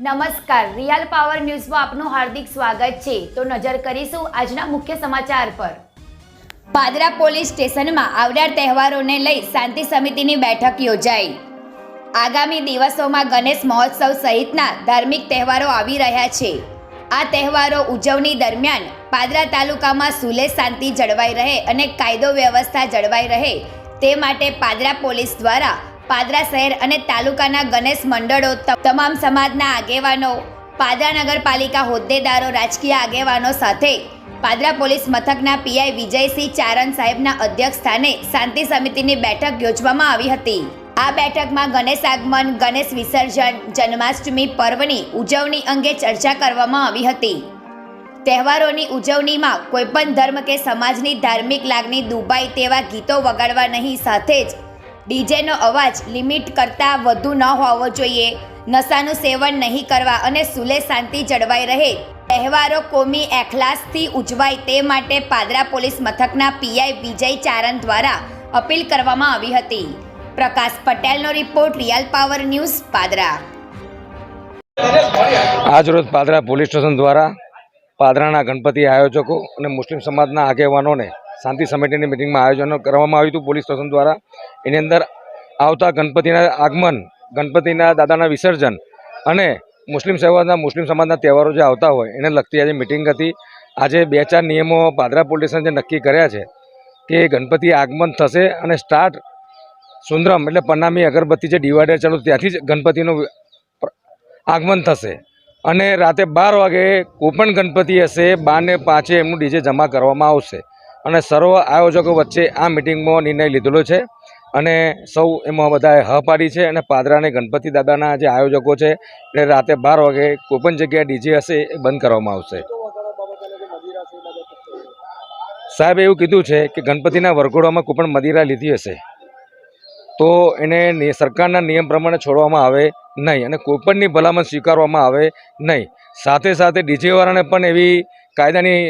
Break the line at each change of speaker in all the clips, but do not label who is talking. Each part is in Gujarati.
નમસ્કાર. રિયલ પાવર ન્યૂઝમાં આપનું હાર્દિક સ્વાગત છે. તો નજર કરીશું આજના મુખ્ય સમાચાર પર. પાદરા પોલીસ સ્ટેશનમાં આવનાર તહેવારોને લઈ શાંતિ સમિતિની બેઠક યોજાઈ. આગામી દિવસોમાં ગણેશ મહોત્સવ સહિતના ધાર્મિક તહેવારો આવી રહ્યા છે. આ તહેવારો ઉજવણી દરમિયાન પાદરા તાલુકામાં સુલે શાંતિ જળવાઈ રહે અને કાયદો વ્યવસ્થા જળવાઈ રહે તે માટે પાદરા પોલીસ દ્વારા પાદરા શહેર અને તાલુકાના ગણેશ મંડળો તમામ સમાજના આગેવાનો, પાદરા નગરપાલિકા હોદ્દેદારો, રાજકીય આગેવાનો સાથે પાદરા પોલીસ મથકના પીઆઈ વિજયસિંહ ચારણ સાહેબના અધ્યક્ષ સ્થાને શાંતિ સમિતિની બેઠક યોજવામાં આવી હતી. આ બેઠકમાં ગણેશ આગમન, ગણેશ વિસર્જન, જન્માષ્ટમી પર્વની ઉજવણી અંગે ચર્ચા કરવામાં આવી હતી. તહેવારોની ઉજવણીમાં કોઈપણ ધર્મ કે સમાજની ધાર્મિક લાગણી દુભાય તેવા ગીતો વગાડવા નહીં, સાથે જ ડીજેનો અવાજ લિમિટ કરતાં વધુ ન હોવો જોઈએ. નશાનું સેવન નહીં કરવા અને સુલે શાંતિ જળવાઈ રહે. તહેવારો કોમી એખલાસથી ઉજવાય તે માટે પાદરા પોલીસ મથકના પીઆઈ વિજય ચારણ દ્વારા અપીલ કરવામાં આવી હતી. પ્રકાશ પટેલનો report real power news Padra.
આજરોજ પાદરા પોલીસ સ્ટેશન દ્વારા પાદરાના ગણપતિ આયોજકો અને મુસ્લિમ સમાજના આગેવાનોને શાંતિ સમિતિની મિટિંગમાં આયોજન કરવામાં આવ્યું હતું પોલીસ સ્ટેશન દ્વારા. એની અંદર આવતા ગણપતિના આગમન, ગણપતિના દાદાના વિસર્જન અને મુસ્લિમ સમાજના મુસ્લિમ સમાજના તહેવારો જે આવતા હોય, એને લગતી આજે મિટિંગ હતી. આજે બે ચાર નિયમો પાદરા પોલીસ જે નક્કી કર્યા છે કે ગણપતિ આગમન થશે અને સ્ટાર્ટ સુંદરમ એટલે પન્નામી અગરબત્તી જે ડિવાઈડર ચાલુ ત્યાંથી જ ગણપતિનું આગમન થશે. અને રાતે બાર વાગે કોઈપણ ગણપતિ હશે બાર ને પાંચે એમનું ડીજે જમા કરવામાં આવશે. અને સર્વ આયોજકો વચ્ચે આ મિટિંગમાં નિર્ણય લીધેલો છે. અને સૌ એમાં બધાએ હ પાડી છે અને પાદરાને ગણપતિ દાદાના જે આયોજકો છે એ રાતે બાર વાગે કોઈપણ જગ્યાએ ડીજે હશે એ બંધ કરવામાં આવશે. સાહેબ એવું કીધું છે કે ગણપતિના વરઘોડામાં કોઈ પણ મદિરા લીધી હશે. તો એને સરકારના નિયમ પ્રમાણે છોડવામાં આવે નહીં અને કોઈપણની ભલામણ સ્વીકારવામાં આવે નહીં. સાથે સાથે ડીજેવાળાને પણ એવી કાયદાની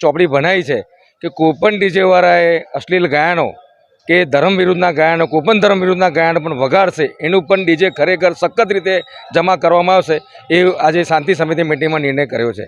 ચોપડી ભણાઈ છે કે કોઈપણ ડીજેવાળાએ અશ્લીલ ગાયનો કે ધર્મ વિરુદ્ધના ગાયનો કોઈપણ ધર્મ વિરુદ્ધના ગાયનો પણ વગાડશે, એનું પણ ડીજે ખરેખર સખત રીતે જમા કરવામાં આવશે, એ આજે શાંતિ સમિતિ મિટિંગમાં નિર્ણય કર્યો છે.